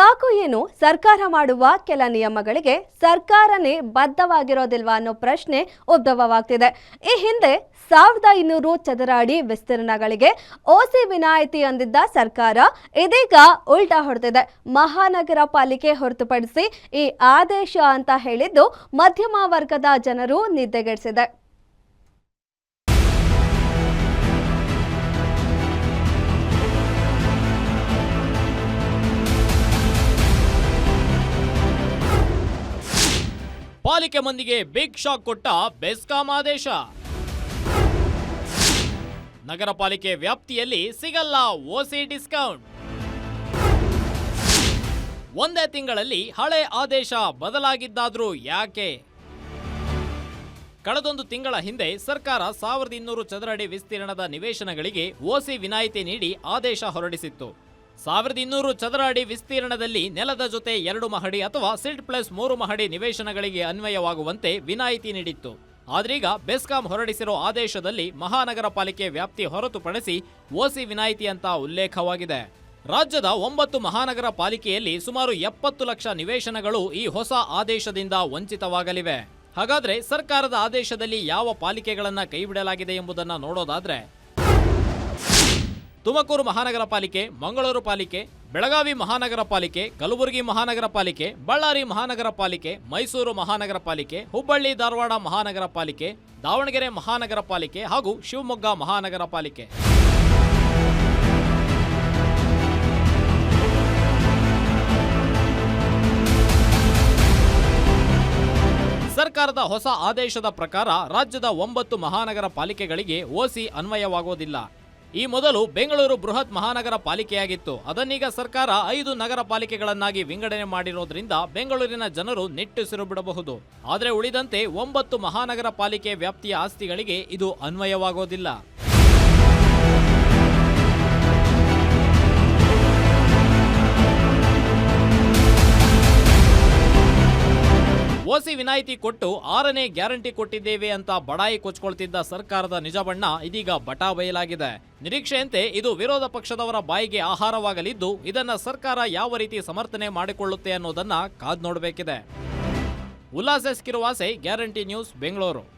ಯಾಕೋ ಏನು ಸರ್ಕಾರ ಮಾಡುವ ಕೆಲ ನಿಯಮಗಳಿಗೆ ಸರ್ಕಾರನೇ ಬದ್ಧವಾಗಿರೋದಿಲ್ವಾ ಅನ್ನೋ ಪ್ರಶ್ನೆ ಉದ್ಭವವಾಗ್ತಿದೆ. ಈ ಹಿಂದೆ ಸಾವಿರದ ಇನ್ನೂರು ಚದರ ಅಡಿ ವಿಸ್ತೀರ್ಣಗಳಿಗೆ ಓಸಿ ವಿನಾಯಿತಿ ಅಂದಿದ್ದ ಸರ್ಕಾರ ಇದೀಗ ಉಲ್ಟಾ ಹೊಡೆದಿದೆ. ಮಹಾನಗರ ಪಾಲಿಕೆ ಹೊರತುಪಡಿಸಿ ಈ ಆದೇಶ ಅಂತ ಹೇಳಿದ್ದು ಮಧ್ಯಮ ವರ್ಗದ ಜನರು ನಿದ್ದೆಗೆಡಿಸಿದೆ. ಪಾಲಿಕೆ ಮಂದಿಗೆ ಬಿಗ್ ಶಾಕ್ ಕೊಟ್ಟ ಬೆಸ್ಕಾಂ ಆದೇಶ. ನಗರ ಪಾಲಿಕೆ ವ್ಯಾಪ್ತಿಯಲ್ಲಿ ಸಿಗಲ್ಲ ಓಸಿ ಡಿಸ್ಕೌಂಟ್. ಒಂದೇ ತಿಂಗಳಲ್ಲಿ ಹಳೆ ಆದೇಶ ಬದಲಾಗಿದ್ದಾದ್ರೂ ಯಾಕೆ? ಕಳೆದೊಂದು ತಿಂಗಳ ಹಿಂದೆ ಸರ್ಕಾರ ಸಾವಿರದ ಇನ್ನೂರು ಚದರಡಿ ವಿಸ್ತೀರ್ಣದ ನಿವೇಶನಗಳಿಗೆ ಓಸಿ ವಿನಾಯಿತಿ ನೀಡಿ ಆದೇಶ ಹೊರಡಿಸಿತ್ತು. ಸಾವಿರದ ಇನ್ನೂರು ಚದರ ಅಡಿ ವಿಸ್ತೀರ್ಣದಲ್ಲಿ ನೆಲದ ಜೊತೆ ಎರಡು ಮಹಡಿ ಅಥವಾ ಸಿಲ್ಟ್ ಪ್ಲಸ್ ಮೂರು ಮಹಡಿ ನಿವೇಶನಗಳಿಗೆ ಅನ್ವಯವಾಗುವಂತೆ ವಿನಾಯಿತಿ ನೀಡಿತ್ತು. ಆದ್ರೀಗ ಬೆಸ್ಕಾಂ ಹೊರಡಿಸಿರೋ ಆದೇಶದಲ್ಲಿ ಮಹಾನಗರ ಪಾಲಿಕೆ ವ್ಯಾಪ್ತಿ ಹೊರತುಪಡಿಸಿ ಓಸಿ ವಿನಾಯಿತಿ ಅಂತ ಉಲ್ಲೇಖವಾಗಿದೆ. ರಾಜ್ಯದ ಒಂಬತ್ತು ಮಹಾನಗರ ಪಾಲಿಕೆಯಲ್ಲಿ ಸುಮಾರು ಎಪ್ಪತ್ತು ಲಕ್ಷ ನಿವೇಶನಗಳು ಈ ಹೊಸ ಆದೇಶದಿಂದ ವಂಚಿತವಾಗಲಿವೆ. ಹಾಗಾದ್ರೆ ಸರ್ಕಾರದ ಆದೇಶದಲ್ಲಿ ಯಾವ ಪಾಲಿಕೆಗಳನ್ನ ಕೈಬಿಡಲಾಗಿದೆ ಎಂಬುದನ್ನ ನೋಡೋದಾದ್ರೆ ತುಮಕೂರು ಮಹಾನಗರ ಪಾಲಿಕೆ, ಮಂಗಳೂರು ಪಾಲಿಕೆ, ಬೆಳಗಾವಿ ಮಹಾನಗರ ಪಾಲಿಕೆ, ಕಲಬುರಗಿ ಮಹಾನಗರ ಪಾಲಿಕೆ, ಬಳ್ಳಾರಿ ಮಹಾನಗರ ಪಾಲಿಕೆ, ಮೈಸೂರು ಮಹಾನಗರ ಪಾಲಿಕೆ, ಹುಬ್ಬಳ್ಳಿ ಧಾರವಾಡ ಮಹಾನಗರ ಪಾಲಿಕೆ, ದಾವಣಗೆರೆ ಮಹಾನಗರ ಪಾಲಿಕೆ ಹಾಗೂ ಶಿವಮೊಗ್ಗ ಮಹಾನಗರ ಪಾಲಿಕೆ. ಸರ್ಕಾರದ ಹೊಸ ಆದೇಶದ ಪ್ರಕಾರ ರಾಜ್ಯದ ಒಂಬತ್ತು ಮಹಾನಗರ ಪಾಲಿಕೆಗಳಿಗೆ ಓಸಿ ಅನ್ವಯವಾಗೋದಿಲ್ಲ. ಈ ಮೊದಲು ಬೆಂಗಳೂರು ಬೃಹತ್ ಮಹಾನಗರ ಪಾಲಿಕೆಯಾಗಿತ್ತು. ಅದನ್ನೀಗ ಸರ್ಕಾರ ಐದು ನಗರ ಪಾಲಿಕೆಗಳನ್ನಾಗಿ ವಿಂಗಡಣೆ ಮಾಡಿರೋದ್ರಿಂದ ಬೆಂಗಳೂರಿನ ಜನರು ನಿಟ್ಟುಸಿರು ಬಿಡಬಹುದು. ಆದರೆ ಉಳಿದಂತೆ ಒಂಬತ್ತು ಮಹಾನಗರ ಪಾಲಿಕೆ ವ್ಯಾಪ್ತಿಯ ಆಸ್ತಿಗಳಿಗೆ ಇದು ಅನ್ವಯವಾಗೋದಿಲ್ಲ. ಓಸಿ ವಿನಾಯಿತಿ ಕೊಟ್ಟು ಆರನೇ ಗ್ಯಾರಂಟಿ ಕೊಟ್ಟಿದ್ದೇವೆ ಅಂತ ಬಡಾಯಿ ಕೊಚ್ಕೊಳ್ತಿದ್ದ ಸರ್ಕಾರದ ನಿಜ ಬಣ್ಣ ಇದೀಗ ಬಟಾ ಬಯಲಾಗಿದೆ. ನಿರೀಕ್ಷೆಯಂತೆ ಇದು ವಿರೋಧ ಪಕ್ಷದವರ ಬಾಯಿಗೆ ಆಹಾರವಾಗಲಿದ್ದು, ಇದನ್ನ ಸರ್ಕಾರ ಯಾವ ರೀತಿ ಸಮರ್ಥನೆ ಮಾಡಿಕೊಳ್ಳುತ್ತೆ ಅನ್ನೋದನ್ನ ಕಾದ್ ನೋಡಬೇಕಿದೆ. Ullas S Kiruvase guarantee news, Bengaluru.